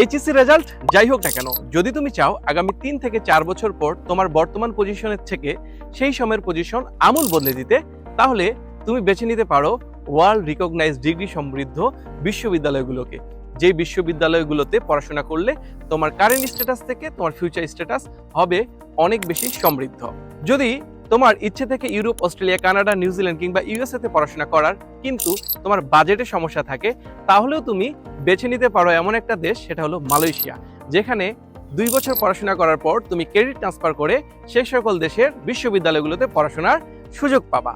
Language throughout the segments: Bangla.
এইচএসসি রেজাল্ট যাই হোক না কেন, যদি তুমি চাও আগামী তিন থেকে চার বছর পর তোমার বর্তমান পজিশনের থেকে সেই সময়ের পজিশন আমূল বদলে দিতে, তাহলে তুমি বেছে নিতে পারো ওয়ার্ল্ড রিকগনাইজ ডিগ্রি সমৃদ্ধ বিশ্ববিদ্যালয়গুলোকে। যেই বিশ্ববিদ্যালয়গুলোতে পড়াশোনা করলে তোমার কারেন্ট স্ট্যাটাস থেকে তোমার ফিউচার স্ট্যাটাস হবে অনেক বেশি সমৃদ্ধ। যদি তোমার ইচ্ছে থেকে Europe, Australia, Canada New Zealand কিংবা ইউএসএ তে পড়াশোনা করার কিন্তু তোমার বাজেটে সমস্যা থাকে, তাহলেও তুমি বেছে নিতে পারো এমন একটা দেশ, সেটা হলো মালয়েশিয়া, যেখানে দুই বছর পড়াশোনা করার পর তুমি ক্রেডিট ট্রান্সফার করে সেই সকল দেশের বিশ্ববিদ্যালয়গুলোতে পড়াশোনার সুযোগ পাবা।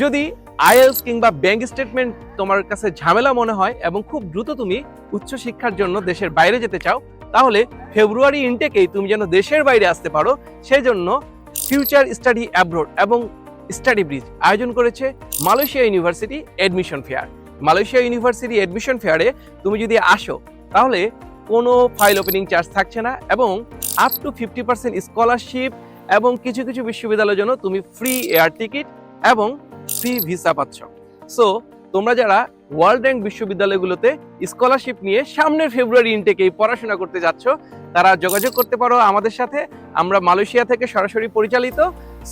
যদি আইএলস কিংবা ব্যাংক স্টেটমেন্ট তোমার কাছে ঝামেলা মনে হয় এবং খুব দ্রুত তুমি উচ্চশিক্ষার জন্য দেশের বাইরে যেতে চাও, তাহলে ফেব্রুয়ারি ইনটেকেই তুমি যেন দেশের বাইরে আসতে পারো, সেই জন্য ফিউচার স্টাডি অ্যাব্রোড এবং স্টাডি ব্রিজ আয়োজন করেছে Malaysia university admission fair. Malaysia university admission ফেয়ারে তুমি যদি আসো, তাহলে কোনো ফাইল ওপেনিং চার্জ থাকছে না এবং up to fifty percent scholarship এবং কিছু কিছু বিশ্ববিদ্যালয়ের জন্য তুমি ফ্রি এয়ার টিকিট এবং ফ্রি ভিসা পাচ্ছ। সো তোমরা যারা ওয়ার্ল্ড র্যাঙ্ক বিশ্ববিদ্যালয়গুলোতে স্কলারশিপ নিয়ে সামনের ফেব্রুয়ারি ইনটেকেই পড়াশোনা করতে যাচ্ছ। তারা যোগাযোগ করতে পারো আমাদের সাথে। আমরা মালয়েশিয়া থেকে সরাসরি পরিচালিত।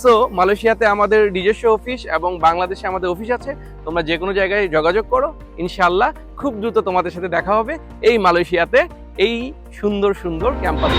সো মালয়েশিয়াতে আমাদের নিজস্ব অফিস এবং বাংলাদেশে আমাদের অফিস আছে। তোমরা যে কোনো জায়গায় যোগাযোগ করো। ইনশাল্লাহ খুব দ্রুত তোমাদের সাথে দেখা হবে এই মালয়েশিয়াতে এই সুন্দর সুন্দর ক্যাম্পাস